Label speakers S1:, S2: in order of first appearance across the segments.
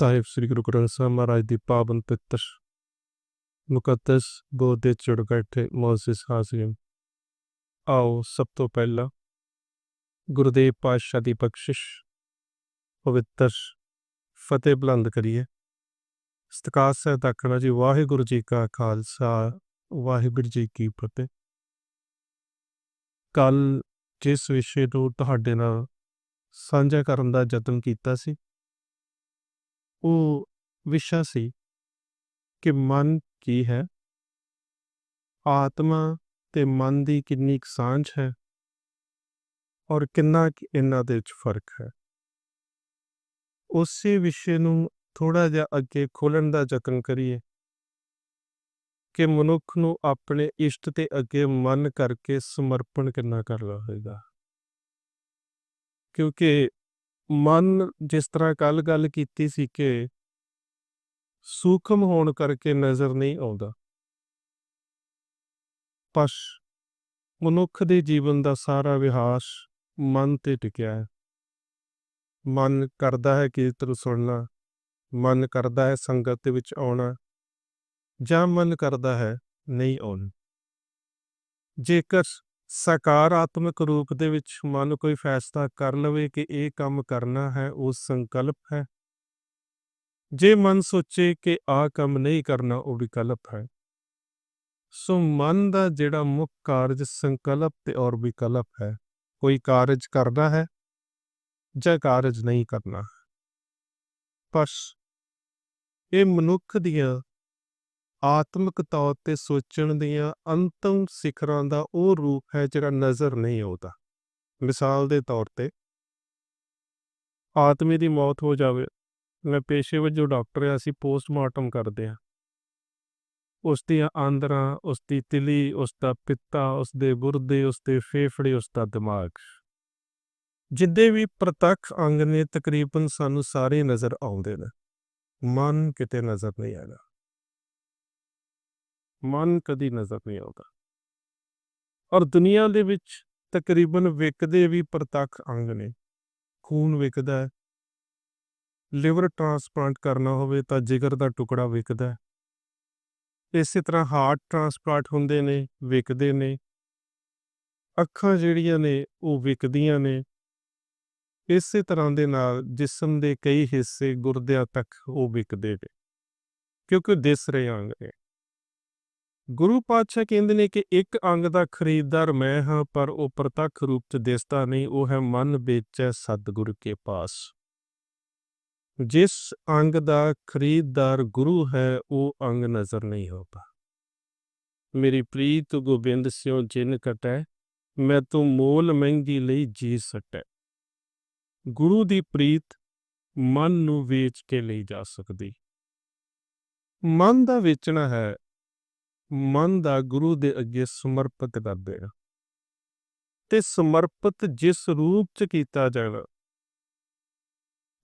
S1: ਸਾਹਿਬ ਸ੍ਰੀ ਗੁਰੂ ਗ੍ਰੰਥ ਸਾਹਿਬ ਮਹਾਰਾਜ ਦੀ ਪਾਵਨ ਪਿੱਤਰ ਮੁਕੱਦਸ ਬੋਧ ਦੇ ਚੜ ਬੈਠੇ ਮੌਜੂਦ ਹਾਜ਼ਰੀਨ ਆਓ ਸਭ ਤੋਂ ਪਹਿਲਾਂ ਗੁਰਦੇਵ ਪਾਤਸ਼ਾਹ ਦੀ ਬਖਸ਼ਿਸ਼ ਪਵਿੱਤਰ ਫਤਿਹ ਬੁਲੰਦ ਕਰੀਏ ਸਤਿਕਾਰ ਸਹਿਤ ਆਖਣਾ ਜੀ ਵਾਹਿਗੁਰੂ ਜੀ ਕਾ ਖਾਲਸਾ ਵਾਹਿਗੁਰੂ ਜੀ ਕੀ ਫਤਿਹ ਕੱਲ ਜਿਸ ਵਿਸ਼ੇ ਨੂੰ ਤੁਹਾਡੇ ਨਾਲ ਸਾਂਝਾ ਕਰਨ ਦਾ ਯਤਨ ਕੀਤਾ ਸੀ ਉਹ ਵਿਸ਼ਾ ਸੀ ਕਿ ਮਨ ਕੀ ਹੈ? ਆਤਮਾ ਤੇ ਮਨ ਦੀ ਕਿੰਨੀ ਕੁ ਸਾਂਝ ਹੈ? ਔਰ ਕਿੰਨਾ ਇਹਨਾਂ ਦੇ ਵਿੱਚ ਫ਼ਰਕ ਹੈ? ਉਸੇ ਵਿਸ਼ੇ ਨੂੰ ਥੋੜਾ ਜਿਹਾ ਅੱਗੇ ਖੋਲਣ ਦਾ ਯਤਨ ਕਰੀਏ ਕਿ ਮਨੁੱਖ ਨੂੰ ਆਪਣੇ ਇਸ਼ਟ ਤੇ ਅੱਗੇ ਮਨ ਕਰਕੇ ਸਮਰਪਣ ਕਿੰਨਾ ਕਰਨਾ ਹੋਏਗਾ ਕਿਉਂਕਿ ਮਨ ਜਿਸ ਤਰ੍ਹਾਂ ਕੱਲ ਗੱਲ ਕੀਤੀ ਸੀ ਕਿ ਸੂਖਮ ਹੋਣ ਕਰਕੇ ਨਜ਼ਰ ਨਹੀਂ ਆਉਂਦਾ। ਪਰ ਮਨੁੱਖ ਦੇ ਜੀਵਨ ਦਾ ਸਾਰਾ ਵਿਹਾਸ ਮਨ ਤੇ ਟਿਕਿਆ ਹੈ। ਮਨ ਕਰਦਾ ਹੈ ਕੀਰਤਨ ਸੁਣਨਾ, ਮਨ ਕਰਦਾ ਹੈ ਸੰਗਤ ਦੇ ਵਿੱਚ ਆਉਣਾ, ਜਾਂ ਮਨ ਕਰਦਾ ਹੈ ਨਹੀਂ ਆਉਣਾ। ਜੇਕਰ ਸਕਾਰਾਤਮਕ ਰੂਪ ਦੇ ਵਿੱਚ ਮਨ ਕੋਈ ਫੈਸਲਾ ਕਰ ਲਵੇ ਕਿ ਇਹ ਕੰਮ ਕਰਨਾ ਹੈ, ਉਹ ਸੰਕਲਪ ਹੈ। ਜੇ ਮਨ ਸੋਚੇ ਕਿ ਆਹ ਕੰਮ ਨਹੀਂ ਕਰਨਾ, ਉਹ ਵਿਕਲਪ ਹੈ। ਸੋ ਮਨ ਦਾ ਜਿਹੜਾ ਮੁੱਖ ਕਾਰਜ ਸੰਕਲਪ ਤੇ ਔਰ ਵਿਕਲਪ ਹੈ, ਕੋਈ ਕਾਰਜ ਕਰਨਾ ਹੈ ਜਾਂ ਕਾਰਜ ਨਹੀਂ ਕਰਨਾ। ਬਸ, ਇਹ ਮਨੁੱਖ ਦੀਆਂ ਆਤਮਿਕ ਤੌਰ ਤੇ ਸੋਚਣ ਦੀਆਂ ਅੰਤਮ ਸਿਖਰਾਂ ਦਾ ਉਹ ਰੂਪ ਹੈ ਜਿਹੜਾ ਨਜ਼ਰ ਨਹੀਂ ਆਉਂਦਾ। ਮਿਸਾਲ ਦੇ ਤੌਰ ਤੇ ਆਦਮੀ ਦੀ ਮੌਤ ਹੋ ਜਾਵੇ, ਮੈਂ ਪੇਸ਼ੇ ਵਜੋਂ ਡਾਕਟਰ ਆ, ਅਸੀਂ ਪੋਸਟਮਾਰਟਮ ਕਰਦੇ ਆ ਉਸ ਦੀਆਂ ਆਂਦਰਾਂ, ਉਸ ਦੀ ਤਿਲੀ, ਉਸ ਦਾ ਪਿੱਤਾ, ਉਸ ਦੇ ਗੁਰਦੇ ਉਸ ਦੇ ਫੇਫੜੇ, ਉਸ ਦਾ ਦਿਮਾਗ। ਜਿੱਦੇ ਵੀ ਪ੍ਰਤੱਖ ਅੰਗ ਨੇ ਤਕਰੀਬਨ ਸਾਨੂੰ ਸਾਰੇ ਨਜ਼ਰ ਆਉਂਦੇ ਨੇ। ਮਨ ਕਿਤੇ ਨਜ਼ਰ ਨਹੀਂ ਆਉਂਦਾ ਮਨ ਕਦੀ ਨਜ਼ਰ ਨਹੀਂ ਆਉਂਦਾ। ਔਰ ਦੁਨੀਆ ਦੇ ਵਿੱਚ ਤਕਰੀਬਨ ਵਿਕਦੇ ਵੀ ਪ੍ਰਤੱਖ ਅੰਗ ਨੇ। ਖੂਨ ਵਿਕਦਾ ਹੈ। ਲਿਵਰ ਟ੍ਰਾਂਸਪਲਾਂਟ ਕਰਨਾ ਹੋਵੇ ਤਾਂ ਜਿਗਰ ਦਾ ਟੁਕੜਾ ਵਿਕਦਾ ਹੈ। ਇਸੇ ਤਰ੍ਹਾਂ ਹਾਰਟ ਟ੍ਰਾਂਸਪਲਾਂਟ ਹੁੰਦੇ ਨੇ, ਵਿਕਦੇ ਨੇ। ਅੱਖਾਂ ਜਿਹੜੀਆਂ ਨੇ, ਉਹ ਵਿਕਦੀਆਂ ਨੇ। ਇਸੇ ਤਰ੍ਹਾਂ ਦੇ ਨਾਲ ਜਿਸਮ ਦੇ ਕਈ ਹਿੱਸੇ ਗੁਰਦਿਆਂ ਤੱਕ ਉਹ ਵਿਕਦੇ ਨੇ। ਕਿਉਂਕਿ ਦਿਸ ਰਹੇ ਅੰਗ ਨੇ। ਗੁਰੂ ਪਾਤਸ਼ਾਹ ਕਹਿੰਦੇ ਨੇ ਕਿ ਇੱਕ ਅੰਗ ਦਾ ਖਰੀਦਦਾਰ ਮੈਂ ਹਾਂ, ਪਰ ਉਹ ਪ੍ਰਤੱਖ ਰੂਪ ਚ ਦਿਸਦਾ ਨਹੀਂ, ਉਹ ਹੈ ਮਨ ਵੇਚੈ ਸਤਿਗੁਰ ਕੇ ਪਾਸ। ਜਿਸ ਅੰਗ ਦਾ ਖਰੀਦਦਾਰ ਗੁਰੂ ਹੈ, ਉਹ ਅੰਗ ਨਜ਼ਰ ਨਹੀਂ ਹੋਤਾ ਮੇਰੀ ਪ੍ਰੀਤ ਗੋਬਿੰਦ ਸਿਓ ਜਿਨ ਕਟੈ, ਮੈਂ ਤੂੰ ਮੋਲ ਮਹਿੰਗੀ ਲਈ ਜੀ ਸਟੈ। ਗੁਰੂ ਦੀ ਪ੍ਰੀਤ ਮਨ ਨੂੰ ਵੇਚ ਕੇ ਲਈ ਜਾ ਸਕਦੀ। ਮਨ ਦਾ ਵੇਚਣਾ ਹੈ ਮਨ ਦਾ ਗੁਰੂ ਦੇ ਅੱਗੇ ਸਮਰਪਿਤ ਕਰ ਦੇਣਾ ਤੇ ਸਮਰਪਿਤ ਜਿਸ ਰੂਪ ਚ ਕੀਤਾ ਜਾਣਾ,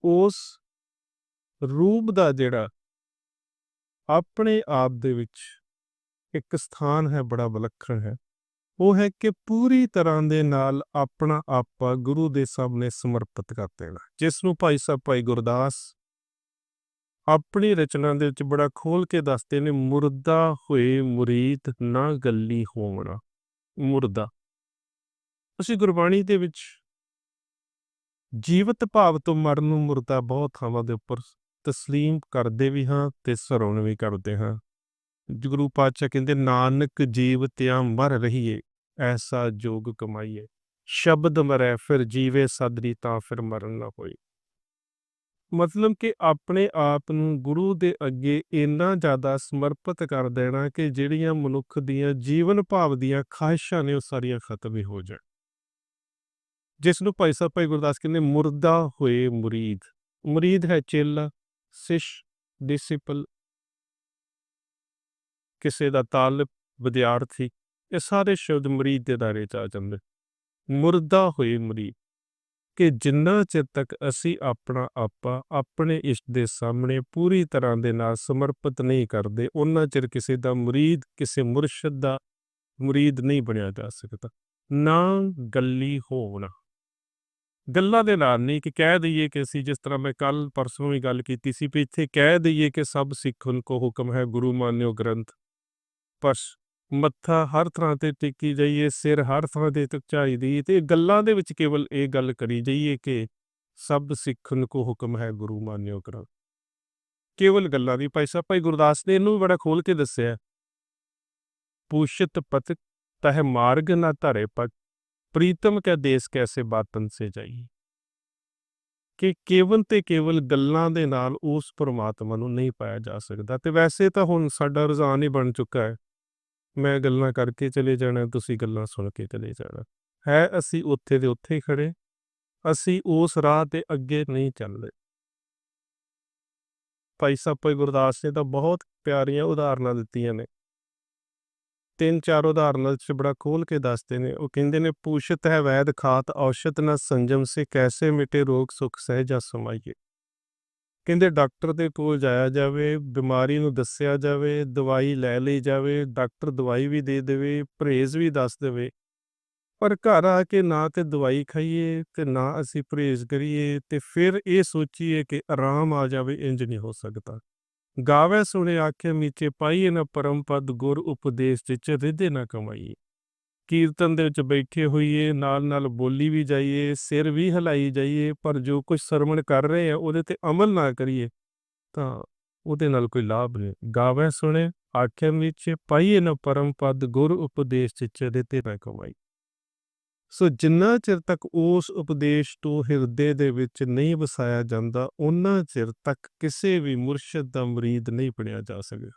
S1: ਉਸ ਰੂਪ ਦਾ ਜਿਹੜਾ ਆਪਣੇ ਆਪ ਦੇ ਵਿੱਚ ਇੱਕ ਸਥਾਨ ਹੈ, ਬੜਾ ਵਿਲੱਖਣ ਹੈ। ਉਹ ਹੈ ਕਿ ਪੂਰੀ ਤਰ੍ਹਾਂ ਦੇ ਨਾਲ ਆਪਣਾ ਆਪਾ ਗੁਰੂ ਦੇ ਸਾਹਮਣੇ ਸਮਰਪਿਤ ਕਰ ਦੇਣਾ। ਜਿਸ ਨੂੰ ਭਾਈ ਸਾਹਿਬ, ਭਾਈ ਗੁਰਦਾਸ ਆਪਣੀ ਰਚਨਾ ਦੇ ਵਿੱਚ ਬੜਾ ਖੋਲ ਕੇ ਦੱਸਦੇ ਨੇ, ਮੁਰਦਾ ਹੋਏ ਮੁਰੀਦ ਨਾ ਗੱਲੀ ਹੋਵਣਾ। ਮੁਰਦਾ। ਅਸੀਂ ਗੁਰਬਾਣੀ ਦੇ ਵਿੱਚ ਜੀਵਤ ਭਾਵ ਤੋਂ ਮਰਨ ਨੂੰ ਮੁਰਦਾ ਬਹੁਤ ਥਾਵਾਂ ਦੇ ਉੱਪਰ ਤਸਲੀਮ ਕਰਦੇ ਵੀ ਹਾਂ ਤੇ ਸਰਵਣ ਵੀ ਕਰਦੇ ਹਾਂ। ਗੁਰੂ ਪਾਤਸ਼ਾਹ ਕਹਿੰਦੇ, ਨਾਨਕ ਜੀਵ ਤਿਆ ਮਰ ਰਹੀਏ, ਐਸਾ ਜੋਗ ਕਮਾਈਏ। ਸ਼ਬਦ ਮਰੈ, ਫਿਰ ਜੀਵੇ ਸਦਰੀ ਤਾਂ ਫਿਰ ਮਰਨ ਨਾ ਹੋਏ। ਮਤਲਬ ਕਿ ਆਪਣੇ ਆਪ ਨੂੰ ਗੁਰੂ ਦੇ ਅੱਗੇ ਇੰਨਾ ਜ਼ਿਆਦਾ ਸਮਰਪਿਤ ਕਰ ਦੇਣਾ ਕਿ ਜਿਹੜੀਆਂ ਮਨੁੱਖ ਦੀਆਂ ਜੀਵਨ ਭਾਵ ਦੀਆਂ ਖਾਹਿਸ਼ਾਂ ਨੇ ਉਹ ਸਾਰੀਆਂ ਖਤਮ ਹੀ ਹੋ ਜਾਣ। ਜਿਸ ਨੂੰ ਭਾਈ ਸਾਹਿਬ, ਭਾਈ ਗੁਰਦਾਸ ਕਹਿੰਦੇ ਮੁਰਦਾ ਹੋਏ ਮੁਰੀਦ। ਮੁਰੀਦ ਹੈ ਚੇਲਾ, ਸਿਸ਼, ਡਿਸਪਲ, ਕਿਸੇ ਦਾ ਤਾਲਬ ਵਿਦਿਆਰਥੀ, ਇਹ ਸਾਰੇ ਸ਼ਬਦ ਮੁਰੀਦ ਦੇ ਦਾਇਰੇ ਚ ਆ ਜਾਂਦੇ। ਮੁਰਦਾ ਹੋਏ ਮੁਰੀਦ। ਕਿ ਜਿੰਨਾ ਚਿਰ ਤੱਕ ਅਸੀਂ ਆਪਣਾ ਆਪਾ ਆਪਣੇ ਇਸ਼ਟ ਦੇ ਸਾਹਮਣੇ ਪੂਰੀ ਤਰ੍ਹਾਂ ਦੇ ਨਾਲ ਸਮਰਪਿਤ ਨਹੀਂ ਕਰਦੇ ਉਹਨਾਂ ਚਿਰ ਕਿਸੇ ਦਾ ਮੁਰੀਦ, ਕਿਸੇ ਮੁਰਸ਼ਿਦ ਦਾ ਮੁਰੀਦ ਨਹੀਂ ਬਣਿਆ ਜਾ ਸਕਦਾ। ਨਾ ਗੱਲੀ ਹੋਣਾ। ਗੱਲਾਂ ਦੇ ਨਾਲ ਨਹੀਂ ਕਿ ਕਹਿ ਦਈਏ ਕਿ ਅਸੀਂ ਜਿਸ ਤਰ੍ਹਾਂ ਮੈਂ ਕੱਲ ਪਰਸੋਂ ਵੀ ਗੱਲ ਕੀਤੀ ਸੀ ਵੀ ਇੱਥੇ ਕਹਿ ਦਈਏ ਕਿ ਸਭ ਸਿੱਖਨ ਕੋ ਹੁਕਮ ਹੈ, ਗੁਰੂ ਮਾਨਿਓ ਗ੍ਰੰਥ, ਪਰ ਮੱਥਾ ਹਰ ਥਾਂ ਤੇ ਟੇਕੀ ਜਾਈਏ, ਸਿਰ ਹਰ ਥਾਂ ਤੇ ਝੁਕਾਈ ਦੀ ਤੇ ਗੱਲਾਂ ਦੇ ਵਿੱਚ ਕੇਵਲ ਇਹ ਗੱਲ ਕਰੀ ਜਾਈਏ ਕਿ ਸਭ ਸਿੱਖਣ ਕੋ ਹੁਕਮ ਹੈ ਗੁਰੂ ਮਾਨਿਓ ਗ੍ਰੰਥ ਕੇਵਲ ਗੱਲਾਂ ਦੀ, ਭਾਈ ਸਾਹਿਬ, ਭਾਈ ਗੁਰਦਾਸ ਨੇ ਇਹਨੂੰ ਵੀ ਬੜਾ ਖੋਲ ਕੇ ਦੱਸਿਆ। ਪੂਸ਼ਿਤ ਪਤ ਤਹ ਮਾਰਗ ਨਾ ਧਰੇ ਪਤ, ਪ੍ਰੀਤਮ ਕੈ ਦੇਸ ਕੈਸੇ ਬਾਤਨ ਸੇ ਜਾਈ ਕਿ ਕੇਵਲ ਤੇ ਕੇਵਲ ਗੱਲਾਂ ਦੇ ਨਾਲ ਉਸ ਪਰਮਾਤਮਾ ਨੂੰ ਨਹੀਂ ਪਾਇਆ ਜਾ ਸਕਦਾ। ਤੇ ਵੈਸੇ ਤਾਂ ਹੁਣ ਸਾਡਾ ਰੁਝਾਨ ਹੀ ਬਣ ਚੁੱਕਾ ਹੈ। ਮੈਂ ਗੱਲਾਂ ਕਰਕੇ ਚਲੇ ਜਾਣਾ, ਤੁਸੀਂ ਗੱਲਾਂ ਸੁਣ ਕੇ ਚਲੇ ਜਾਣਾ। ਹੈ ਅਸੀਂ ਉੱਥੇ ਦੇ ਉੱਥੇ ਹੀ ਖੜੇ ਅਸੀਂ ਉਸ ਰਾਹ ਤੇ ਅੱਗੇ ਨਹੀਂ ਚੱਲਦੇ। ਭਾਈ ਸਾਹਿਬ, ਭਾਈ ਗੁਰਦਾਸ ਨੇ ਤਾਂ ਬਹੁਤ ਪਿਆਰੀਆਂ ਉਦਾਹਰਨਾਂ ਦਿੱਤੀਆਂ ਨੇ। ਤਿੰਨ ਚਾਰ ਉਦਾਹਰਨਾਂ ਚ ਬੜਾ ਖੋਲ ਕੇ ਦੱਸਦੇ ਨੇ। ਉਹ ਕਹਿੰਦੇ ਨੇ ਪੂਸ਼ਤ ਹੈ ਵੈਦ ਖਾਤ ਔਸ਼ਤ ਨਾ ਸੰਜਮ ਸੇ ਕੈਸੇ ਮਿਟੇ ਰੋਗ ਸੁਖ ਸਹਿਜਾ ਸਮਾਈਏ। ਕਹਿੰਦੇ ਡਾਕਟਰ ਦੇ ਕੋਲ ਜਾਇਆ ਜਾਵੇ, ਬਿਮਾਰੀ ਨੂੰ ਦੱਸਿਆ ਜਾਵੇ, ਦਵਾਈ ਲੈ ਲਈ ਜਾਵੇ, ਡਾਕਟਰ ਦਵਾਈ ਵੀ ਦੇ ਦੇਵੇ, ਪਰਹੇਜ਼ ਵੀ ਦੱਸ ਦੇਵੇ। ਪਰ ਘਰ ਆ ਕੇ ਨਾ ਤੇ ਦਵਾਈ ਖਾਈਏ ਤੇ ਨਾ ਅਸੀਂ ਪਰਹੇਜ਼ ਕਰੀਏ ਤੇ ਫਿਰ ਇਹ ਸੋਚੀਏ ਕਿ ਆਰਾਮ ਆ ਜਾਵੇ ਇੰਜ ਨਹੀਂ ਹੋ ਸਕਦਾ। ਗਾਵੇ ਸੁਣੇ ਆਖੇ ਮੀਚੇ ਪਾਈਏ ਨਾ ਪਰਮਪਦ ਗੁਰ ਉਪਦੇਸ਼ ਵਿੱਚ ਰਿਧੇ ਨਾ ਕਮਾਈਏ। ਕੀਰਤਨ ਦੇ ਵਿੱਚ ਬੈਠੇ ਹੋਈਏ ਨਾਲ ਨਾਲ ਬੋਲੀ ਵੀ ਜਾਈਏ, ਸਿਰ ਵੀ ਹਿਲਾਈ ਜਾਈਏ, ਪਰ ਜੋ ਕੁਝ ਸਰਵਣ ਕਰ ਰਹੇ ਆ, ਉਹਦੇ ਤੇ ਅਮਲ ਨਾ ਕਰੀਏ, ਤਾਂ ਉਹਦੇ ਨਾਲ ਕੋਈ ਲਾਭ ਨਹੀਂ। ਗਾਵੇ ਸੁਣੇ, ਆਖੇ ਵਿੱਚ ਪਾਈਏ ਨਾ ਪਰਮ ਪਦ, ਗੁਰ ਉਪਦੇਸ਼ ਵਿੱਚ ਰਿਧੇ ਨਾ ਕਮਾਈ। ਸੋ ਜਿੰਨਾ ਚਿਰ ਤੱਕ ਉਸ ਉਪਦੇਸ਼ ਤੋਂ ਹਿਰਦੇ ਦੇ ਵਿੱਚ ਨਹੀਂ ਵਸਾਇਆ ਜਾਂਦਾ ਉਹਨਾਂ ਚਿਰ ਤੱਕ ਕਿਸੇ ਵੀ ਮੁਰਸ਼ਿਦ ਦਾ ਮੁਰੀਦ ਨਹੀਂ ਬਣਿਆ ਜਾ ਸਕਦਾ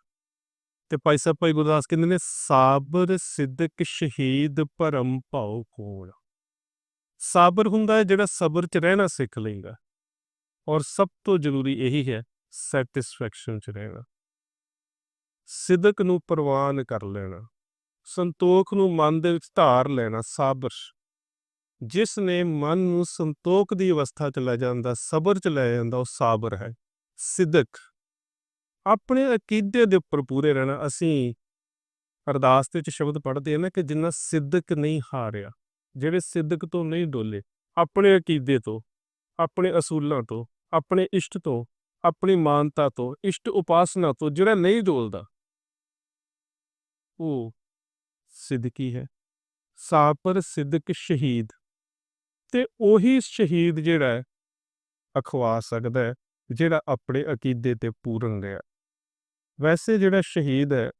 S1: ਤੇ ਭਾਈ ਸਾਹਿਬ, ਭਾਈ ਗੁਰਦਾਸ ਕਹਿੰਦੇ ਨੇ, ਸਾਬਰ ਸਿੱਧਕ ਸ਼ਹੀਦ ਭਰਮ ਭਾਉ ਕੋਣ? ਸਾਬਰ ਹੁੰਦਾ ਹੈ ਜਿਹੜਾ ਸਬਰ 'ਚ ਰਹਿਣਾ ਸਿੱਖ ਲੇਗਾ ਔਰ ਸਭ ਤੋਂ ਜ਼ਰੂਰੀ ਇਹੀ ਹੈ ਸੈਟੀਸਫੈਕਸ਼ਨ 'ਚ ਰਹਿਣਾ। ਸਿੱਧਕ ਨੂੰ ਪ੍ਰਵਾਨ ਕਰ ਲੈਣਾ। ਸੰਤੋਖ ਨੂੰ ਮਨ ਦੇ ਵਿੱਚ ਧਾਰ ਲੈਣਾ, ਸਾਬਰ। ਜਿਸ ਨੇ ਮਨ ਨੂੰ ਸੰਤੋਖ ਦੀ ਅਵਸਥਾ 'ਚ ਲੈ ਜਾਂਦਾ, ਸਬਰ 'ਚ ਲੈ ਜਾਂਦਾ, ਉਹ ਸਾਬਰ ਹੈ। ਸਿੱਧਕ ਆਪਣੇ ਅਕੀਦੇ ਦੇ ਉੱਪਰ ਪੂਰੇ ਰਹਿਣਾ। ਅਸੀਂ ਅਰਦਾਸ ਦੇ ਵਿੱਚ ਸ਼ਬਦ ਪੜ੍ਹਦੇ ਹਾਂ ਨਾ ਕਿ ਜਿੰਨਾ ਸਿੱਧਕ ਨਹੀਂ ਹਾਰਿਆ, ਜਿਹੜੇ ਸਿੱਧਕ ਤੋਂ ਨਹੀਂ ਡੋਲੇ, ਆਪਣੇ ਅਕੀਦੇ ਤੋਂ, ਆਪਣੇ ਅਸੂਲਾਂ ਤੋਂ, ਆਪਣੇ ਇਸ਼ਟ ਤੋਂ, ਆਪਣੀ ਮਾਨਤਾ ਤੋਂ, ਇਸ਼ਟ ਉਪਾਸਨਾ ਤੋਂ ਜਿਹੜਾ ਨਹੀਂ ਡੋਲਦਾ। ਉਹ ਸਿੱਧਕੀ ਹੈ ਸਾਪਰ ਸਿੱਧਕ ਸ਼ਹੀਦ। ਤੇ ਉਹੀ ਸ਼ਹੀਦ ਜਿਹੜਾ ਅਖਵਾ ਸਕਦਾ ਹੈ, ਜਿਹੜਾ ਆਪਣੇ ਅਕੀਦੇ ਤੇ ਪੂਰਨ ਰਿਹਾ। ਵੈਸੇ ਜਿਹੜਾ ਸ਼ਹੀਦ ਹੈ,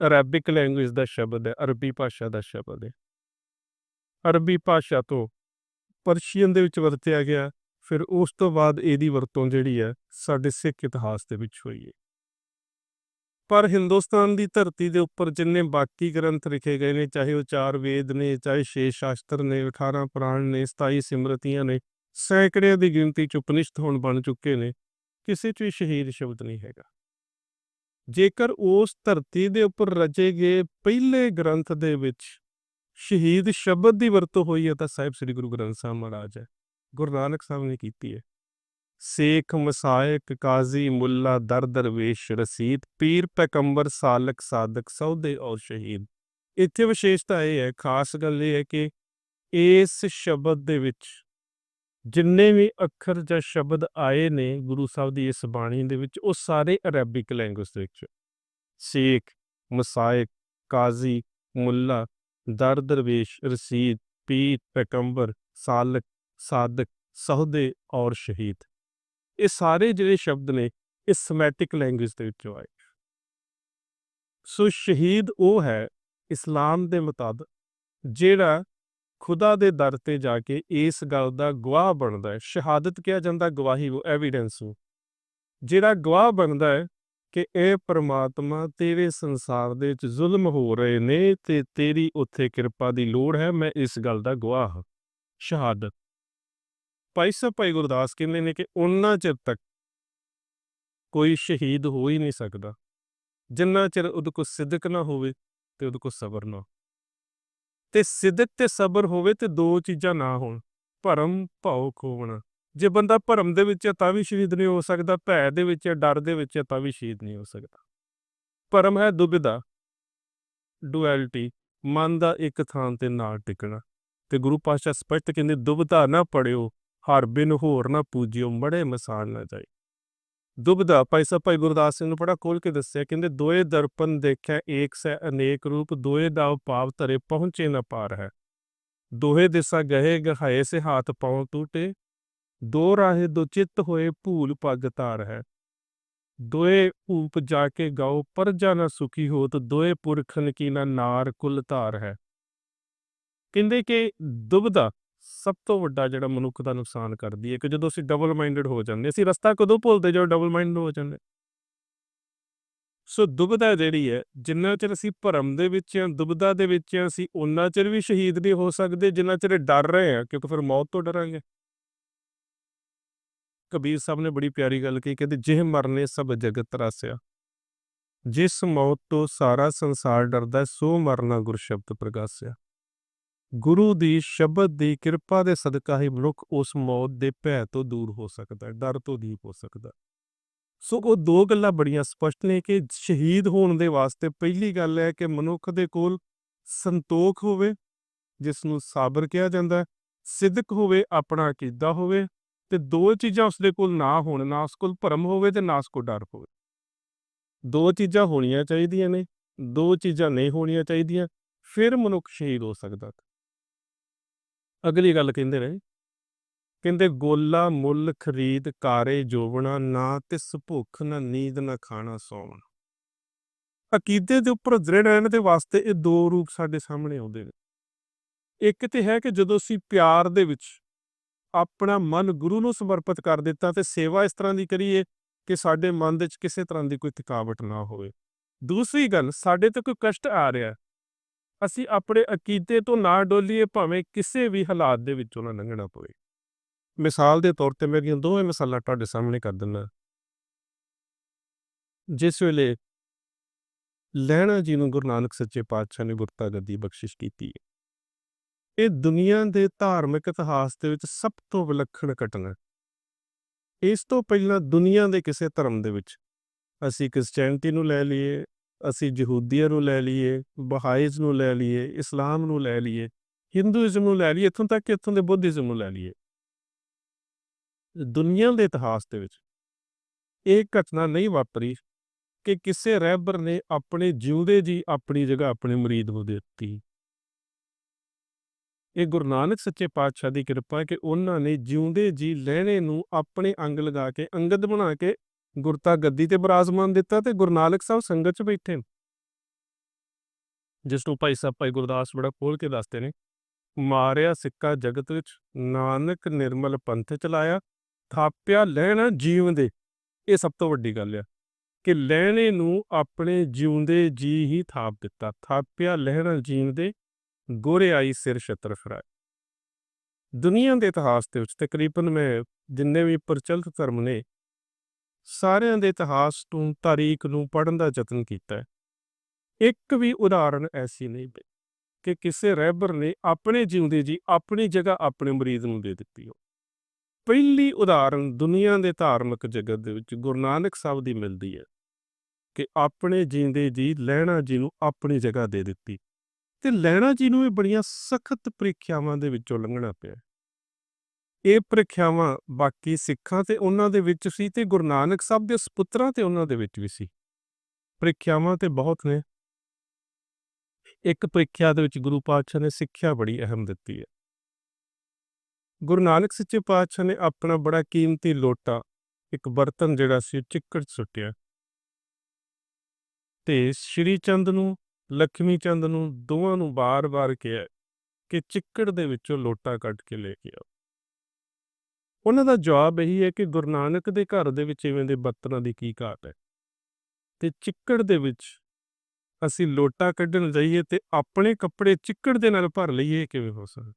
S1: ਅਰਬਿਕ ਲੈਂਗੁਏਜ ਦਾ ਸ਼ਬਦ ਹੈ, ਅਰਬੀ ਭਾਸ਼ਾ ਦਾ ਸ਼ਬਦ ਹੈ। ਅਰਬੀ ਭਾਸ਼ਾ ਤੋਂ ਪਰਸ਼ੀਅਨ ਦੇ ਵਿੱਚ ਵਰਤਿਆ ਗਿਆ, ਫਿਰ ਉਸ ਤੋਂ ਬਾਅਦ ਇਹਦੀ ਵਰਤੋਂ ਜਿਹੜੀ ਹੈ, ਸਾਡੇ ਸਿੱਖ ਇਤਿਹਾਸ ਦੇ ਵਿੱਚ ਹੋਈ ਹੈ। ਪਰ ਹਿੰਦੁਸਤਾਨ ਦੀ ਧਰਤੀ ਦੇ ਉੱਪਰ ਜਿੰਨੇ ਬਾਕੀ ਗ੍ਰੰਥ ਲਿਖੇ ਗਏ ਨੇ, ਚਾਹੇ ਉਹ ਚਾਰ ਵੇਦ ਨੇ, ਚਾਹੇ ਛੇ ਸ਼ਾਸਤਰ ਨੇ 18 ਪੁਰਾਣ ਨੇ 27 ਸਿਮਰਤੀਆਂ ਨੇ, ਸੈਂਕੜਿਆਂ ਦੀ ਗਿਣਤੀ ਚ ਉਪਨਿਸ਼ਦ ਹੋਣ ਬਣ ਚੁੱਕੇ ਨੇ, ਕਿਸੇ ਚ ਵੀ ਸ਼ਹੀਦ ਸ਼ਬਦ ਨਹੀਂ ਹੈਗਾ। ਜੇਕਰ ਉਸ ਧਰਤੀ ਦੇ ਉੱਪਰ ਰਚੇ ਗਏ ਪਹਿਲੇ ਗ੍ਰੰਥ ਦੇ ਵਿੱਚ ਸ਼ਹੀਦ ਸ਼ਬਦ ਦੀ ਵਰਤੋਂ ਹੋਈ ਹੈ, ਤਾਂ ਸਾਹਿਬ ਸ੍ਰੀ ਗੁਰੂ ਗ੍ਰੰਥ ਸਾਹਿਬ ਮਹਾਰਾਜ ਹੈ। ਗੁਰੂ ਨਾਨਕ ਸਾਹਿਬ ਨੇ ਕੀਤੀ ਹੈ। ਸੇਖ ਮਸਾਇਕ ਕਾਜ਼ੀ ਮੁੱਲਾ ਦਰ ਦਰਵੇਸ਼ ਰਸੀਦ ਪੀਰ ਪੈਗੰਬਰ ਸਾਲਕ ਸਾਦਕ ਸੌਦੇ ਔਰ ਸ਼ਹੀਦ। ਇੱਥੇ ਵਿਸ਼ੇਸ਼ਤਾ ਇਹ ਹੈ, ਖਾਸ ਗੱਲ ਇਹ ਹੈ ਕਿ ਇਸ ਸ਼ਬਦ ਦੇ ਵਿੱਚ ਜਿੰਨੇ ਵੀ ਅੱਖਰ ਜਾਂ ਸ਼ਬਦ ਆਏ ਨੇ ਗੁਰੂ ਸਾਹਿਬ ਦੀ ਇਸ ਬਾਣੀ ਦੇ ਵਿੱਚ, ਉਹ ਸਾਰੇ ਅਰੈਬਿਕ ਲੈਂਗੁਏਜ ਦੇ ਵਿੱਚ। ਸੇਖ ਮਸਾਇਕ ਕਾਜ਼ੀ, ਮੁੱਲਾ, ਦਰ ਦਰਵੇਸ਼, ਰਸੀਦ, ਪੀਰ, ਪੈਗੰਬਰ, ਸਾਲਕ, ਸਾਦਕ, ਸਹੁਦੇ ਔਰ ਸ਼ਹੀਦ। ਇਹ ਸਾਰੇ ਜਿਹੜੇ ਸ਼ਬਦ ਨੇ, ਇਹ ਸਮੈਟਿਕ ਲੈਂਗੁਏਜ ਦੇ ਵਿੱਚੋਂ ਆਏ। ਸੋ ਸ਼ਹੀਦ ਉਹ ਹੈ ਇਸਲਾਮ ਦੇ ਮੁਤਾਬਕ ਜਿਹੜਾ ਖੁਦਾ ਦੇ ਦਰ ਤੇ ਜਾ ਕੇ ਇਸ ਗੱਲ ਦਾ ਗਵਾਹ ਬਣਦਾ ਹੈ। ਸ਼ਹਾਦਤ ਕਿਹਾ ਜਾਂਦਾ ਗਵਾਹੀ ਉਹ ਐਵੀਡੈਂਸ ਨੂੰ ਜਿਹੜਾ ਗਵਾਹ ਬਣਦਾ ਹੈ ਕਿ ਇਹ ਪ੍ਰਮਾਤਮਾ ਤੇਰੇ ਸੰਸਾਰ ਦੇ ਵਿੱਚ ਜ਼ੁਲਮ ਹੋ ਰਹੇ ਨੇ ਤੇ ਤੇਰੀ ਉੱਥੇ ਕਿਰਪਾ ਦੀ ਲੋੜ ਹੈ, ਮੈਂ ਇਸ ਗੱਲ ਦਾ ਗਵਾਹ ਹਾਂ। ਸ਼ਹਾਦਤ। ਭਾਈ ਸਾਹਿਬ, ਭਾਈ ਗੁਰਦਾਸ ਕਹਿੰਦੇ ਨੇ ਕਿ ਉਹਨਾਂ ਚਿਰ ਤੱਕ ਕੋਈ ਸ਼ਹੀਦ ਹੋ ਹੀ ਨਹੀਂ ਸਕਦਾ। ਜਿੰਨਾ ਚਿਰ ਉਹਦੇ ਕੋਲ ਸਿੱਧਕ ਨਾ ਹੋਵੇ ਤੇ ਉਹਦੇ ਕੋਲ ਸਬਰ ਨਾ ਤੇ ਸਿੱਧਕ ਤੇ ਸਬਰ ਹੋਵੇ ਤੇ ਦੋ ਚੀਜ਼ਾਂ ਨਾ ਹੋਣ, ਭਰਮ, ਭਾਉ ਹੋਣਾ ਜੇ ਬੰਦਾ ਭਰਮ ਦੇ ਵਿੱਚ ਹੈ ਤਾਂ ਵੀ ਸ਼ਹੀਦ ਨਹੀਂ ਹੋ ਸਕਦਾ, ਭੈ ਦੇ ਵਿੱਚ ਹੈ, ਡਰ ਦੇ ਵਿੱਚ ਹੈ ਤਾਂ ਵੀ ਸ਼ਹੀਦ ਨਹੀਂ ਹੋ ਸਕਦਾ। ਭਰਮ ਹੈ ਦੁਬਿਧਾ, ਡੁਐਲਿਟੀ, ਮਨ ਦਾ ਇੱਕ ਥਾਂ ਤੇ ਨਾ ਟਿਕਣਾ। ਤੇ ਗੁਰੂ ਪਾਤਸ਼ਾਹ ਸਪਸ਼ਟ ਕਹਿੰਦੇ ਦੁਬਦਾ ਨਾ ਪੜਿਓ, ਹਰ ਬਿਨ ਹੋਰ ਨਾ ਪੂਜਿਓ, ਮੜੇ ਮਸਾਲ ਨਾ ਜਾਏ। ਦੁਬਦਾ ਭਾਈ ਸਾਹਿਬ, ਭਾਈ ਗੁਰਦਾਸ ਸਿੰਘ ਨੂੰ ਬੜਾ ਖੋਲ ਕੇ ਦੱਸਿਆ, ਕਹਿੰਦੇ, ਦੋਏ ਦਰਪਨ ਦੇਖਿਆ, ਏਕ ਸੈ ਅਨੇਕ ਰੂਪ, ਦੋਏ ਦਾ ਭਾਵ ਧਰੇ, ਪਹੁੰਚੇ ਨਾ ਪਾਰ ਹੈ। ਦੋਹੇ ਦਿਸ਼ਾ ਗਏ ਗਹਾਏ, ਸੇ ਹਾਥ ਪਾਉ ਟੂਟੇ, ਦੋ ਰਾਹੇ, ਦੋ ਚਿੱਤ ਹੋਏ, ਭੂਲ ਪੱਗ ਤਾਰ ਹੈ। ਦੋਏ ਭੂਪ ਜਾ ਕੇ ਗਾਓ, ਪਰਜਾ ਨਾ ਸੁਖੀ ਹੋਤ, ਦੋਏ ਪੁਰਖਨ ਕੀ ਨਾ ਨਾਰ ਕੁਲ ਧਾਰ ਹੈ। ਕਹਿੰਦੇ ਕਿ ਦੁਬਦਾ ਸਭ ਤੋਂ ਵੱਡਾ ਜਿਹੜਾ ਮਨੁੱਖ ਦਾ ਨੁਕਸਾਨ ਕਰਦੀ ਹੈ ਕਿ ਜਦੋਂ ਅਸੀਂ ਡਬਲ ਮਾਈਂਡਡ ਹੋ ਜਾਂਦੇ ਅਸੀਂ ਰਸਤਾ ਕਦੋਂ ਭੁੱਲਦੇ ਜਦੋਂ ਡਬਲ ਮਾਈਂਡਡ ਹੋ ਜਾਂਦੇ ਸੋ ਦੁਬਦਾ ਜਿਹੜੀ ਹੈ, ਜਿੰਨਾ ਚਿਰ ਅਸੀਂ ਭਰਮ ਦੇ ਵਿੱਚ ਹਾਂ ਦੁਬਦਾ ਦੇ ਵਿੱਚ ਹਾਂ, ਅਸੀਂ ਉਹਨਾਂ ਚਿਰ ਵੀ ਸ਼ਹੀਦ ਨਹੀਂ ਹੋ ਸਕਦੇ, ਜਿੰਨਾ ਚਿਰ ਡਰ ਰਹੇ ਹਾਂ, ਕਿਉਂਕਿ ਫਿਰ ਮੌਤ ਤੋਂ ਡਰਾਂਗੇ। ਕਬੀਰ ਸਾਹਿਬ ਨੇ ਬੜੀ ਪਿਆਰੀ ਗੱਲ ਕਹੀ, ਕਹਿੰਦੇ ਜਿਹ ਮਰਨੇ ਸਭ ਜਗਤ ਤਰਾਸਿਆ। ਜਿਸ ਮੌਤ ਤੋਂ ਸਾਰਾ ਸੰਸਾਰ ਡਰਦਾ ਸੋ ਮਰਨਾ ਗੁਰ ਸ਼ਬਦ ਪ੍ਰਗਾਸਿਆ। ਗੁਰੂ ਦੀ ਸ਼ਬਦ ਦੀ ਕਿਰਪਾ ਦੇ ਸਦਕਾ ਹੀ ਮਨੁੱਖ ਉਸ ਮੌਤ ਦੇ ਭੈ ਤੋਂ ਦੂਰ ਹੋ ਸਕਦਾ ਹੈ, ਡਰ ਤੋਂ ਦੀਪ ਹੋ ਸਕਦਾ ਸੋ ਉਹ ਦੋ ਗੱਲਾਂ ਬੜੀਆਂ ਸਪਸ਼ਟ ਨੇ ਕਿ ਸ਼ਹੀਦ ਹੋਣ ਦੇ ਵਾਸਤੇ ਪਹਿਲੀ ਗੱਲ ਹੈ ਕਿ ਮਨੁੱਖ ਦੇ ਕੋਲ ਸੰਤੋਖ ਹੋਵੇ ਜਿਸ ਨੂੰ ਸਾਬਰ ਕਿਹਾ ਜਾਂਦਾ ਸਿੱਧਕ ਹੋਵੇ, ਆਪਣਾ ਅਕੀਦਾ ਹੋਵੇ ਤੇ ਦੋ ਚੀਜ਼ਾਂ ਉਸਦੇ ਕੋਲ ਨਾ ਹੋਣ, ਨਾ ਉਸ ਕੋਲ ਭਰਮ ਹੋਵੇ ਤੇ ਨਾ ਉਸ ਕੋਲ ਡਰ ਹੋਵੇ। ਦੋ ਚੀਜ਼ਾਂ ਹੋਣੀਆਂ ਚਾਹੀਦੀਆਂ ਨੇ, ਦੋ ਚੀਜ਼ਾਂ ਨਹੀਂ ਹੋਣੀਆਂ ਚਾਹੀਦੀਆਂ, ਫਿਰ ਮਨੁੱਖ ਸ਼ਹੀਦ ਹੋ ਸਕਦਾ ਅਗਲੀ ਗੱਲ ਕਹਿੰਦੇ ਨੇ, ਕਹਿੰਦੇ, ਗੋਲਾ, ਮੁੱਲ, ਖਰੀਦ, ਕਾਰੇ ਜੋਵਣਾ ਨਾ ਤਿਸ ਭੁੱਖ, ਨਾ ਨੀਂਦ, ਨਾ ਖਾਣਾ ਸੌਵਣਾ ਅਕੀਦੇ ਦੇ ਉੱਪਰ ਦ੍ਰਿੜ ਰਹਿਣ ਦੇ ਵਾਸਤੇ ਇਹ ਦੋ ਰੂਪ ਸਾਡੇ ਸਾਹਮਣੇ ਆਉਂਦੇ ਨੇ। ਇੱਕ ਤੇ ਹੈ ਕਿ ਜਦੋਂ ਅਸੀਂ ਪਿਆਰ ਦੇ ਵਿੱਚ ਆਪਣਾ ਮਨ ਗੁਰੂ ਨੂੰ ਸਮਰਪਿਤ ਕਰ ਦਿੱਤਾ ਤੇ ਸੇਵਾ ਇਸ ਤਰ੍ਹਾਂ ਦੀ ਕਰੀਏ ਕਿ ਸਾਡੇ ਮਨ ਦੇ ਵਿੱਚ ਕਿਸੇ ਤਰ੍ਹਾਂ ਦੀ ਕੋਈ ਥਕਾਵਟ ਨਾ ਹੋਵੇ। ਦੂਸਰੀ ਗੱਲ, ਸਾਡੇ ਤੇ ਕੋਈ ਕਸ਼ਟ ਆ ਰਿਹਾ ਅਸੀਂ ਆਪਣੇ ਅਕੀਦੇ ਤੋਂ ਨਾ ਡੋਲੀਏ, ਭਾਵੇਂ ਕਿਸੇ ਵੀ ਹਾਲਾਤ ਦੇ ਵਿੱਚੋਂ ਨਾ ਲੰਘਣਾ ਪਵੇ। ਮਿਸਾਲ ਦੇ ਤੌਰ ਤੇ ਮੇਰੀਆਂ ਦੋਵੇਂ ਮਿਸਾਲਾਂ ਤੁਹਾਡੇ ਸਾਹਮਣੇ ਕਰ ਦਿੰਦਾ। ਜਿਸ ਵੇਲੇ ਲਹਿਣਾ ਜੀ ਨੂੰ ਗੁਰੂ ਨਾਨਕ ਸੱਚੇ ਪਾਤਸ਼ਾਹ ਨੇ ਗੁਰਤਾ ਗੱਦੀ ਬਖਸ਼ਿਸ਼ ਕੀਤੀ ਹੈ, ਇਹ ਦੁਨੀਆ ਦੇ ਧਾਰਮਿਕ ਇਤਿਹਾਸ ਦੇ ਵਿੱਚ ਸਭ ਤੋਂ ਵਿਲੱਖਣ ਘਟਨਾ ਇਸ ਤੋਂ ਪਹਿਲਾਂ ਦੁਨੀਆ ਦੇ ਕਿਸੇ ਧਰਮ ਦੇ ਵਿੱਚ ਅਸੀਂ ਕ੍ਰਿਸਚੀਅਨਟੀ ਨੂੰ ਲੈ ਲਈਏ ਅਸੀਂ ਯਹੂਦੀਆਂ ਨੂੰ ਲੈ ਲਈਏ ਬਹਾਈਜ਼ ਨੂੰ ਲੈ ਲਈਏ, ਇਸਲਾਮ ਨੂੰ ਲੈ ਲਈਏ, ਹਿੰਦੂਇਜ਼ਮ ਨੂੰ ਲੈ ਲਈਏ, ਇੱਥੋਂ ਤੱਕ ਕਿ ਇੱਥੋਂ ਦੇ ਬੁੱਧਿਜ਼ਮ ਨੂੰ ਲੈ ਲਈਏ। ਦੁਨੀਆ ਦੇ ਇਤਿਹਾਸ ਦੇ ਵਿੱਚ ਇਹ ਘਟਨਾ ਨਹੀਂ ਵਾਪਰੀ ਕਿ ਕਿਸੇ ਰਹਿਬਰ ਨੇ ਆਪਣੇ ਜਿਉਂਦੇ ਜੀ ਆਪਣੀ ਜਗ੍ਹਾ ਆਪਣੇ ਮਰੀਦ ਨੂੰ ਦਿੱਤੀ। ਇਹ ਗੁਰੂ ਨਾਨਕ ਸੱਚੇ ਪਾਤਸ਼ਾਹ ਦੀ ਕਿਰਪਾ ਕਿ ਉਹਨਾਂ ਨੇ ਜਿਉਂਦੇ ਜੀ ਲਹਿਣੇ ਨੂੰ ਆਪਣੇ ਅੰਗ ਲਗਾ ਕੇ, ਅੰਗਦ ਬਣਾ ਕੇ ਗੁਰਤਾ ਗੱਦੀ ਤੇ ਬਰਾਜ਼ਮਾਨ ਦਿੱਤਾ ਤੇ ਗੁਰੂ ਨਾਨਕ ਸਾਹਿਬ ਸੰਗਤ 'ਚ ਬੈਠੇ ਨੇ। ਜਿਸ ਨੂੰ ਭਾਈ ਸਾਹਿਬ ਭਾਈ ਗੁਰਦਾਸ ਬੜਾ ਖੋਲ ਕੇ ਦੱਸਦੇ ਨੇ, ਮਾਰਿਆ ਸਿੱਕਾ ਜਗਤ ਵਿੱਚ, ਨਾਨਕ ਨਿਰਮਲ ਪੰਥ ਚਲਾਇਆ, ਥਾਪਿਆ ਲੈਣਾ ਜੀਵ ਦੇ ਇਹ ਸਭ ਤੋਂ ਵੱਡੀ ਗੱਲ ਆ ਕਿ ਲੈਣੇ ਨੂੰ ਆਪਣੇ ਜਿਉਂਦੇ ਜੀ ਹੀ ਥਾਪ ਦਿੱਤਾ, ਥਾਪਿਆ ਲਹਿਣਾ ਜੀਵ ਦੇ ਗੋਰੇ ਆਈ ਸਿਰ ਛਤਰ ਫਰਾਏ। ਦੁਨੀਆ ਦੇ ਇਤਿਹਾਸ ਦੇ ਵਿੱਚ ਤਕਰੀਬਨ ਮੈਂ ਜਿੰਨੇ ਵੀ ਪ੍ਰਚਲਿਤ ਧਰਮ ਨੇ ਸਾਰਿਆਂ ਦੇ ਇਤਿਹਾਸ ਤੋਂ ਤਾਰੀਖ ਨੂੰ ਪੜਨ ਦਾ ਯਤਨ ਕੀਤਾ ਇੱਕ ਵੀ ਉਦਾਹਰਣ ਐਸੀ ਨਹੀਂ ਪਈ ਕਿ ਕਿਸੇ ਰਹਿਬਰ ਨੇ ਆਪਣੇ ਜਿਉਂਦੇ ਜੀ ਆਪਣੀ ਜਗ੍ਹਾ ਆਪਣੇ ਮਰੀਜ਼ ਨੂੰ ਦੇ ਦਿੱਤੀ ਹੋ ਪਹਿਲੀ ਉਦਾਹਰਣ ਦੁਨੀਆ ਦੇ ਧਾਰਮਿਕ ਜਗਤ ਦੇ ਵਿੱਚ ਗੁਰੂ ਨਾਨਕ ਸਾਹਿਬ ਦੀ ਮਿਲਦੀ ਹੈ ਕਿ ਆਪਣੇ ਜਿੰਦੇ ਜੀ ਲੈਣਾ ਜੀ ਨੂੰ ਆਪਣੀ ਜਗ੍ਹਾ ਦੇ ਦਿੱਤੀ। ਤੇ ਲੈਣਾ ਜੀ ਨੂੰ ਇਹ ਬੜੀਆਂ ਸਖਤ ਪ੍ਰੀਖਿਆਵਾਂ ਦੇ ਵਿੱਚੋਂ ਲੰਘਣਾ ਪਿਆ। ਇਹ ਪ੍ਰੀਖਿਆਵਾਂ ਬਾਕੀ ਸਿੱਖਾਂ ਤੇ ਉਹਨਾਂ ਦੇ ਵਿੱਚ ਸੀ ਤੇ ਗੁਰੂ ਨਾਨਕ ਸਾਹਿਬ ਦੇ ਸੁਪੁੱਤਰਾਂ ਤੇ ਉਹਨਾਂ ਦੇ ਵਿੱਚ ਵੀ ਸੀ। ਪ੍ਰੀਖਿਆਵਾਂ ਤੇ ਬਹੁਤ ਨੇ। ਇੱਕ ਪ੍ਰੀਖਿਆ ਦੇ ਵਿੱਚ ਗੁਰੂ ਪਾਤਸ਼ਾਹ ਨੇ ਸਿੱਖਿਆ ਬੜੀ ਅਹਿਮ ਦਿੱਤੀ ਹੈ। ਗੁਰੂ ਨਾਨਕ ਸੱਚੇ ਪਾਤਸ਼ਾਹ ਨੇ ਆਪਣਾ ਬੜਾ ਕੀਮਤੀ ਲੋਟਾ, ਇੱਕ ਬਰਤਨ ਜਿਹੜਾ ਸੀ ਚਿੱਕੜ 'ਚ ਸੁੱਟਿਆ। ਤੇ ਸ਼੍ਰੀ ਚੰਦ ਨੂੰ ਲక్ష్ਮੀ ਚੰਦ ਨੂੰ, ਦੋਵਾਂ ਨੂੰ ਬਾਰ-ਬਾਰ ਕਿਹਾ ਕਿ ਚਿੱਕੜ ਦੇ ਵਿੱਚੋਂ ਲੋਟਾ ਕੱਢ ਕੇ ਲੈ ਕੇ ਆਓ। ਉਹਨਾਂ ਦਾ ਜਵਾਬ ਇਹੀ ਹੈ ਕਿ ਗੁਰੂ ਨਾਨਕ ਦੇ ਘਰ ਦੇ ਵਿੱਚ ਇਵੇਂ ਦੇ ਬਰਤਨਾਂ ਦੀ ਕੀ ਘਾਟ ਹੈ। ਤੇ ਚਿੱਕੜ ਦੇ ਵਿੱਚ ਅਸੀਂ ਲੋਟਾ ਕੱਢਣ ਜਾਈਏ ਤੇ ਆਪਣੇ ਕੱਪੜੇ ਚਿੱਕੜ ਦੇ ਨਾਲ ਭਰ ਲਈਏ ਕਿਵੇਂ ਹੋ ਸਕਦਾ?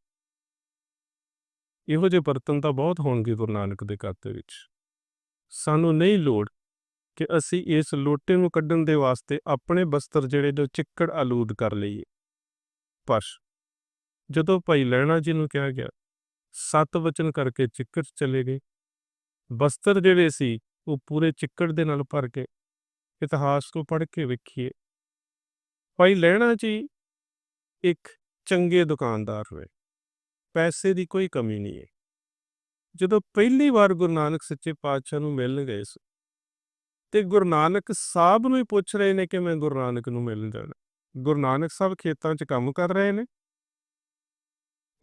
S1: ਇਹੋ ਜਿਹੇ ਬਰਤਨ ਤਾਂ ਬਹੁਤ ਹੋਣਗੇ ਗੁਰੂ ਨਾਨਕ ਦੇ ਘਰ ਦੇ ਵਿੱਚ। ਸਾਨੂੰ ਨਹੀਂ ਲੋੜ ਕਿ ਅਸੀਂ ਇਸ ਲੋਟੇ ਨੂੰ ਕੱਢਣ ਦੇ ਵਾਸਤੇ ਆਪਣੇ ਬਸਤਰ ਜਿਹੜੇ ਜੋ ਚਿੱਕੜ ਆਲੂਦ ਕਰ ਲਈਏ। ਪਰ ਜਦੋਂ ਭਾਈ ਲੈਣਾ ਜੀ ਨੂੰ ਕਿਹਾ ਗਿਆ ਸਤ ਵਚਨ ਕਰਕੇ ਚਿੱਕੜ 'ਚ ਚਲੇ ਗਏ। ਬਸਤਰ ਜਿਹੜੇ ਸੀ, ਉਹ ਪੂਰੇ ਚਿੱਕੜ ਦੇ ਨਾਲ ਭਰ ਕੇ ਇਤਿਹਾਸ ਨੂੰ ਪੜ੍ਹ ਕੇ ਵੇਖੀਏ। ਭਾਈ ਲੈਣਾ ਜੀ ਇੱਕ ਚੰਗੇ ਦੁਕਾਨਦਾਰ ਹੋਏ। ਪੈਸੇ ਦੀ ਕੋਈ ਕਮੀ ਨਹੀਂ ਹੈ ਜਦੋਂ ਪਹਿਲੀ ਵਾਰ ਗੁਰੂ ਨਾਨਕ ਸੱਚੇ ਪਾਤਸ਼ਾਹ ਨੂੰ ਮਿਲਣ ਗਏ ਸੀ, ਤੇ ਗੁਰੂ ਨਾਨਕ ਸਾਹਿਬ ਨੂੰ ਹੀ ਪੁੱਛ ਰਹੇ ਨੇ ਕਿ ਮੈਂ ਗੁਰੂ ਨਾਨਕ ਨੂੰ ਮਿਲਣ ਜਾਣਾ। ਗੁਰੂ ਨਾਨਕ ਸਾਹਿਬ ਖੇਤਾਂ 'ਚ ਕੰਮ ਕਰ ਰਹੇ ਨੇ।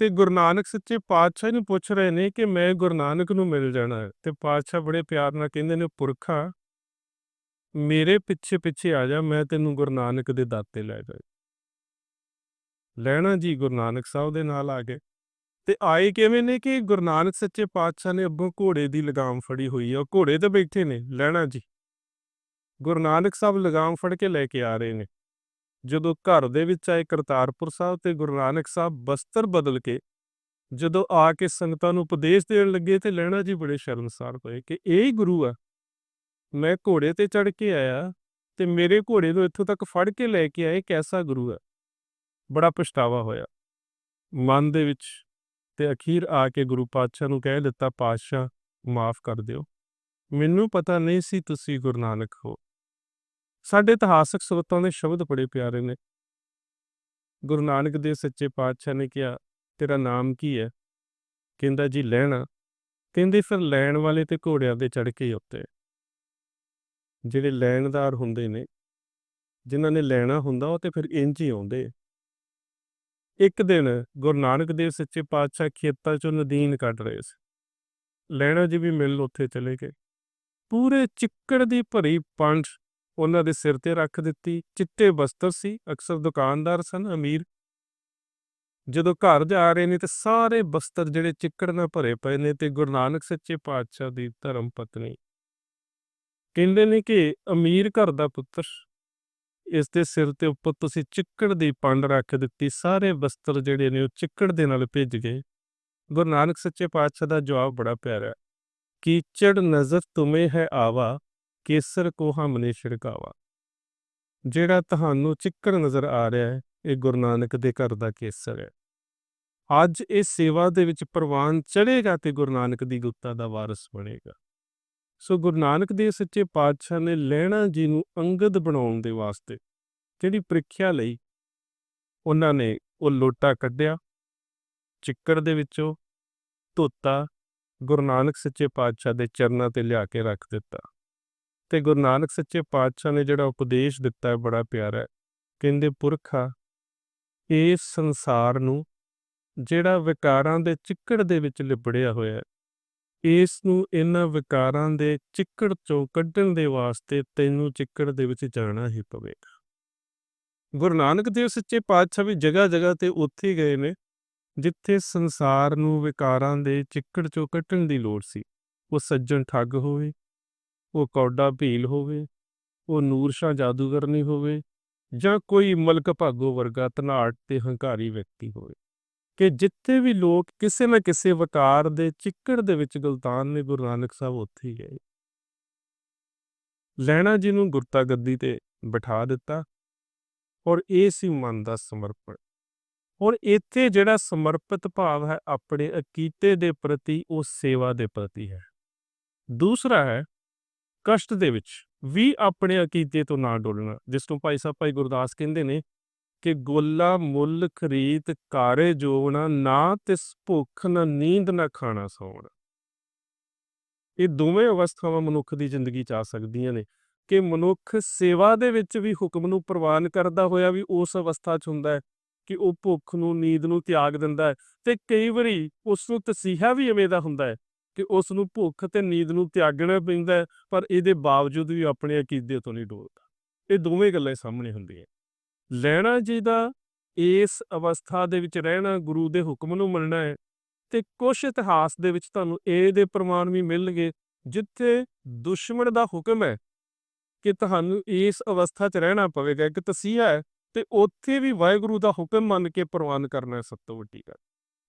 S1: ਤੇ ਗੁਰੂ ਨਾਨਕ ਸੱਚੇ ਪਾਤਸ਼ਾਹ ਨੂੰ ਪੁੱਛ ਰਹੇ ਨੇ ਕਿ ਮੈਂ ਗੁਰੂ ਨਾਨਕ ਨੂੰ ਮਿਲ ਜਾਣਾ ਹੈ ਤੇ ਪਾਤਸ਼ਾਹ ਬੜੇ ਪਿਆਰ ਨਾਲ ਕਹਿੰਦੇ ਨੇ, ਪੁਰਖਾ ਮੇਰੇ ਪਿੱਛੇ ਪਿੱਛੇ ਆ ਜਾ, ਮੈਂ ਤੈਨੂੰ ਗੁਰੂ ਨਾਨਕ ਦੇ ਦਾਤੇ ਲੈ ਜਾ ਲੈਣਾ ਜੀ ਗੁਰੂ ਨਾਨਕ ਸਾਹਿਬ ਦੇ ਨਾਲ ਆ ਗਏ ਤੇ ਆਏ ਕਿਵੇਂ ਨੇ ਕਿ ਗੁਰੂ ਨਾਨਕ ਸੱਚੇ ਪਾਤਸ਼ਾਹ ਨੇ ਅੱਗੋਂ ਘੋੜੇ ਦੀ ਲਗਾਮ ਫੜੀ ਹੋਈ ਹੈ ਉਹ ਘੋੜੇ ਤੇ ਬੈਠੇ ਨੇ, ਲੈਣਾ ਜੀ। ਗੁਰੂ ਨਾਨਕ ਸਾਹਿਬ ਲਗਾਮ ਫੜ ਕੇ ਲੈ ਕੇ ਆ ਰਹੇ ਨੇ। ਜਦੋਂ ਘਰ ਦੇ ਵਿੱਚ ਆਏ ਕਰਤਾਰਪੁਰ ਸਾਹਿਬ ਤੇ ਗੁਰੂ ਨਾਨਕ ਸਾਹਿਬ ਬਸਤਰ ਬਦਲ ਕੇ, ਜਦੋਂ ਆ ਕੇ ਸੰਗਤਾਂ ਨੂੰ ਉਪਦੇਸ਼ ਦੇਣ ਲੱਗੇ ਤੇ ਲੈਣਾ ਜੀ ਬੜੇ ਸ਼ਰਮਸਾਰ ਹੋਏ ਕਿ ਇਹ ਹੀ ਗੁਰੂ ਆ। ਮੈਂ ਘੋੜੇ ਤੇ ਚੜ ਕੇ ਆਇਆ ਤੇ ਮੇਰੇ ਘੋੜੇ ਨੂੰ ਇੱਥੋਂ ਤੱਕ ਫੜ ਕੇ ਲੈ ਕੇ ਆਏ ਕੈਸਾ ਗੁਰੂ ਆ। ਬੜਾ ਪਛਤਾਵਾ ਹੋਇਆ। ਮਨ ਦੇ ਵਿੱਚ ਤੇ ਅਖੀਰ ਆ ਕੇ ਗੁਰੂ ਪਾਤਸ਼ਾਹ ਨੂੰ ਕਹਿ ਦਿੱਤਾ, ਪਾਤਸ਼ਾਹ, ਮਾਫ ਕਰ ਦਿਓ। ਮੈਨੂੰ ਪਤਾ ਨਹੀਂ ਸੀ ਤੁਸੀਂ ਗੁਰੂ ਨਾਨਕ ਹੋ। ਸਾਡੇ ਇਤਿਹਾਸਕ ਸਰੋਤਾਂ ਦੇ ਸ਼ਬਦ ਬੜੇ ਪਿਆਰੇ ਨੇ। ਗੁਰੂ ਨਾਨਕ ਦੇ ਸੱਚੇ ਪਾਤਸ਼ਾਹ ਨੇ ਕਿਹਾ, ਤੇਰਾ ਨਾਮ ਕੀ ਹੈ? ਕਹਿੰਦਾ, ਜੀ, ਲੈਣਾ। ਕਹਿੰਦੇ, ਫਿਰ ਲੈਣ ਵਾਲੇ ਤੇ ਘੋੜਿਆਂ ਦੇ ਚੜ ਕੇ ਉੱਤੇ। ਜਿਹੜੇ ਲੈਣਦਾਰ ਹੁੰਦੇ ਨੇ, ਜਿਨ੍ਹਾਂ ਨੇ ਲੈਣਾ ਹੁੰਦਾ, ਉਹ ਤੇ ਫਿਰ ਇੰਜ ਹੀ ਆਉਂਦੇ ਇੱਕ ਦਿਨ ਗੁਰੂ ਨਾਨਕ ਦੇਵ ਸੱਚੇ ਪਾਤਸ਼ਾਹ ਖੇਤਾਂ ਚੋਂ ਨਦੀਨ ਕੱਢ ਰਹੇ ਸੀ। ਲੈਣਾ ਜੀ ਵੀ ਮਿਲ ਉੱਥੇ ਚਲੇ ਗਏ। ਪੂਰੇ ਚਿੱਕੜ ਦੀ ਭਰੀ ਪੰਜ ਉਹਨਾਂ ਦੇ ਸਿਰ ਤੇ ਰੱਖ ਦਿੱਤੀ। ਚਿੱਟੇ ਬਸਤਰ ਸੀ, ਅਕਸਰ ਦੁਕਾਨਦਾਰ ਸਨ, ਅਮੀਰ। ਜਦੋਂ ਘਰ ਜਾ ਰਹੇ ਨੇ ਤੇ ਸਾਰੇ ਬਸਤਰ ਜਿਹੜੇ ਚਿੱਕੜ ਨਾਲ ਭਰੇ ਪਏ ਨੇ ਤੇ ਗੁਰੂ ਨਾਨਕ ਸੱਚੇ ਪਾਤਸ਼ਾਹ ਦੀ ਧਰਮ ਪਤਨੀ। ਕਹਿੰਦੇ ਨੇ ਕਿ ਅਮੀਰ ਘਰ ਦਾ ਪੁੱਤਰ, ਇਸ ਦੇ ਸਿਰ ਤੇ ਉੱਪਰ ਤੁਸੀਂ ਚਿੱਕੜ ਦੀ ਪੰਡ ਰੱਖ ਦਿੱਤੀ। ਸਾਰੇ ਬਸਤਰ ਜਿਹੜੇ ਨੇ ਉਹ ਚਿੱਕੜ ਦੇ ਨਾਲ ਭਿੱਜ ਗਏ। ਗੁਰੂ ਨਾਨਕ ਸੱਚੇ ਪਾਤਸ਼ਾਹ ਦਾ ਜਵਾਬ ਬੜਾ ਪਿਆਰਾ ਹੈ। ਕੀਚੜ ਨਜ਼ਰ ਤੁਮੇ ਹੈ ਆਵਾ ਕੇਸਰ ਕੋ ਹਮਨੇ ਛਿੜਕਾਵਾ। ਜਿਹੜਾ ਤੁਹਾਨੂੰ ਚਿੱਕੜ ਨਜ਼ਰ ਆ ਰਿਹਾ ਹੈ, ਇਹ ਗੁਰੂ ਨਾਨਕ ਦੇ ਘਰ ਦਾ ਕੇਸਰ ਹੈ। ਅੱਜ ਇਹ ਸੇਵਾ ਦੇ ਵਿੱਚ ਪ੍ਰਵਾਨ ਚੜੇਗਾ ਤੇ ਗੁਰੂ ਨਾਨਕ ਦੀ ਗੁਪਤਾ ਦਾ ਵਾਰਿਸ ਬਣੇਗਾ। ਸੋ ਗੁਰੂ ਨਾਨਕ ਦੇਵ ਸੱਚੇ ਪਾਤਸ਼ਾਹ ਨੇ ਲੈਣਾ ਜੀ ਨੂੰ ਅੰਗਦ ਬਣਾਉਣ ਦੇ ਵਾਸਤੇ, ਜਿਹੜੀ ਪ੍ਰੀਖਿਆ ਲਈ, ਉਹਨਾਂ ਨੇ ਉਹ ਲੋਟਾ ਕੱਢਿਆ, ਚਿੱਕੜ ਦੇ ਵਿੱਚੋਂ ਧੋਤਾ, ਗੁਰੂ ਨਾਨਕ ਸੱਚੇ ਪਾਤਸ਼ਾਹ ਦੇ ਚਰਨਾਂ ਤੇ ਲਿਆ ਕੇ ਰੱਖ ਦਿੱਤਾ। ਤੇ ਗੁਰੂ ਨਾਨਕ ਸੱਚੇ ਪਾਤਸ਼ਾਹ ਨੇ ਜਿਹੜਾ ਉਪਦੇਸ਼ ਦਿੱਤਾ ਹੈ, ਬੜਾ ਪਿਆਰਾ ਹੈ। ਕਹਿੰਦੇ, ਪੁਰਖਾ ਇਸ ਸੰਸਾਰ ਨੂੰ ਜਿਹੜਾ ਵਿਕਾਰਾਂ ਦੇ ਚਿੱਕੜ ਦੇ ਵਿੱਚ ਲਿਬੜਿਆ ਹੋਇਆ ਹੈ, ਇਸ ਨੂੰ ਇਹਨਾਂ ਵਿਕਾਰਾਂ ਦੇ ਚਿੱਕੜ ਚੋਂ ਕੱਢਣ ਦੇ ਵਾਸਤੇ ਤੈਨੂੰ ਚਿੱਕੜ ਦੇ ਵਿੱਚ ਜਾਣਾ ਹੀ ਪਵੇਗਾ। ਗੁਰੂ ਨਾਨਕ ਦੇਵ ਸੱਚੇ ਪਾਤਸ਼ਾਹ ਵੀ ਜਗ੍ਹਾ ਜਗ੍ਹਾ ਤੇ ਉੱਥੇ ਗਏ ਨੇ, ਜਿੱਥੇ ਸੰਸਾਰ ਨੂੰ ਵਿਕਾਰਾਂ ਦੇ ਚਿੱਕੜ ਚੋਂ ਕੱਢਣ ਦੀ ਲੋੜ ਸੀ। ਉਹ ਸੱਜਣ ਠੱਗ ਹੋਵੇ ਉਹ ਕੌਡਾ ਭੀਲ ਹੋਵੇ, ਉਹ ਨੂਰ ਸ਼ਾਹ ਜਾਦੂਗਰਨੀ ਹੋਵੇ ਜਾਂ ਕੋਈ ਮਲਕ ਭਾਗੋ ਵਰਗਾ ਧਨਾੜ ਤੇ ਹੰਕਾਰੀ ਵਿਅਕਤੀ ਹੋਵੇ। ਕਿ ਜਿੱਥੇ ਵੀ ਲੋਕ ਕਿਸੇ ਨਾ ਕਿਸੇ ਵਕਾਰ ਦੇ ਚਿੱਕੜ ਦੇ ਵਿੱਚ ਗਲਤਾਨ ਨੇ, ਗੁਰੂ ਨਾਨਕ ਸਾਹਿਬ ਉੱਥੇ ਹੀ ਗਏ। ਲੈਣਾ ਜੀ ਨੂੰ ਗੁਰਤਾ ਗੱਦੀ ਤੇ ਬਿਠਾ ਦਿੱਤਾ ਔਰ ਇਹ ਸੀ ਮਨ ਦਾ ਸਮਰਪਣ। ਔਰ ਇੱਥੇ ਜਿਹੜਾ ਸਮਰਪਿਤ ਭਾਵ ਹੈ, ਆਪਣੇ ਅਕੀਤੇ ਦੇ ਪ੍ਰਤੀ ਉਹ ਸੇਵਾ ਦੇ ਪ੍ਰਤੀ ਹੈ। ਦੂਸਰਾ ਹੈ ਕਸ਼ਟ ਦੇ ਵਿੱਚ ਵੀ ਆਪਣੇ ਅਕੀਦੇ ਤੋਂ ਨਾ ਡੋਲਣਾ, ਜਿਸ ਨੂੰ ਭਾਈ ਸਾਹਿਬ, ਭਾਈ ਗੁਰਦਾਸ ਕਹਿੰਦੇ ਨੇ ਕਿ ਗੋਲਾ ਮੁੱਲ ਖਰੀਦ ਕਾਰੇ ਜੋਵਣਾ, ਨਾ ਤਿਸ ਭੁੱਖ, ਨਾ ਨੀਂਦ, ਨਾ ਖਾਣਾ ਸੌਣਾ। ਇਹ ਦੋਵੇਂ ਅਵਸਥਾਵਾਂ ਮਨੁੱਖ ਦੀ ਜ਼ਿੰਦਗੀ ਚ ਆ ਸਕਦੀਆਂ ਨੇ ਕਿ ਮਨੁੱਖ ਸੇਵਾ ਦੇ ਵਿੱਚ ਵੀ ਹੁਕਮ ਨੂੰ ਪ੍ਰਵਾਨ ਕਰਦਾ ਹੋਇਆ ਵੀ ਉਸ ਅਵਸਥਾ 'ਚ ਹੁੰਦਾ ਹੈ ਕਿ ਉਹ ਭੁੱਖ ਨੂੰ, ਨੀਂਦ ਨੂੰ ਤਿਆਗ ਦਿੰਦਾ ਹੈ ਤੇ ਕਈ ਵਾਰੀ ਉਸ ਨੂੰ ਤਸੀਹਾ ਵੀ ਐਵੇਂ ਦਾ ਹੁੰਦਾ ਹੈ ਕਿ ਉਸ ਨੂੰ ਭੁੱਖ ਤੇ ਨੀਂਦ ਨੂੰ ਤਿਆਗਣਾ ਪੈਂਦਾ ਪਰ ਇਹਦੇ ਬਾਵਜੂਦ ਵੀ ਆਪਣੇ ਅਕੀਦੇ ਤੋਂ ਨਹੀਂ ਡੋਲਦਾ। ਇਹ ਦੋਵੇਂ ਗੱਲਾਂ ਸਾਹਮਣੇ ਹੁੰਦੀਆਂ। ਲੈਣਾ ਜਿਹਦਾ, ਇਸ ਅਵਸਥਾ ਦੇ ਵਿੱਚ ਰਹਿਣਾ, ਗੁਰੂ ਦੇ ਹੁਕਮ ਨੂੰ ਮੰਨਣਾ ਹੈ, ਤੇ ਕੁਝ ਇਤਿਹਾਸ ਦੇ ਵਿੱਚ ਤੁਹਾਨੂੰ ਇਹ ਦੇ ਪ੍ਰਮਾਣ ਵੀ ਮਿਲਣਗੇ, ਜਿੱਥੇ ਦੁਸ਼ਮਣ ਦਾ ਹੁਕਮ ਹੈ ਕਿ ਤੁਹਾਨੂੰ ਇਸ ਅਵਸਥਾ 'ਚ ਰਹਿਣਾ ਪਵੇਗਾ, ਇੱਕ ਤਸੀਹਾ ਹੈ, ਤੇ ਉੱਥੇ ਵੀ ਵਾਹਿਗੁਰੂ ਦਾ ਹੁਕਮ ਮੰਨ ਕੇ ਪ੍ਰਵਾਨ ਕਰਨਾ ਸਭ ਤੋਂ ਵੱਡੀ ਗੱਲ।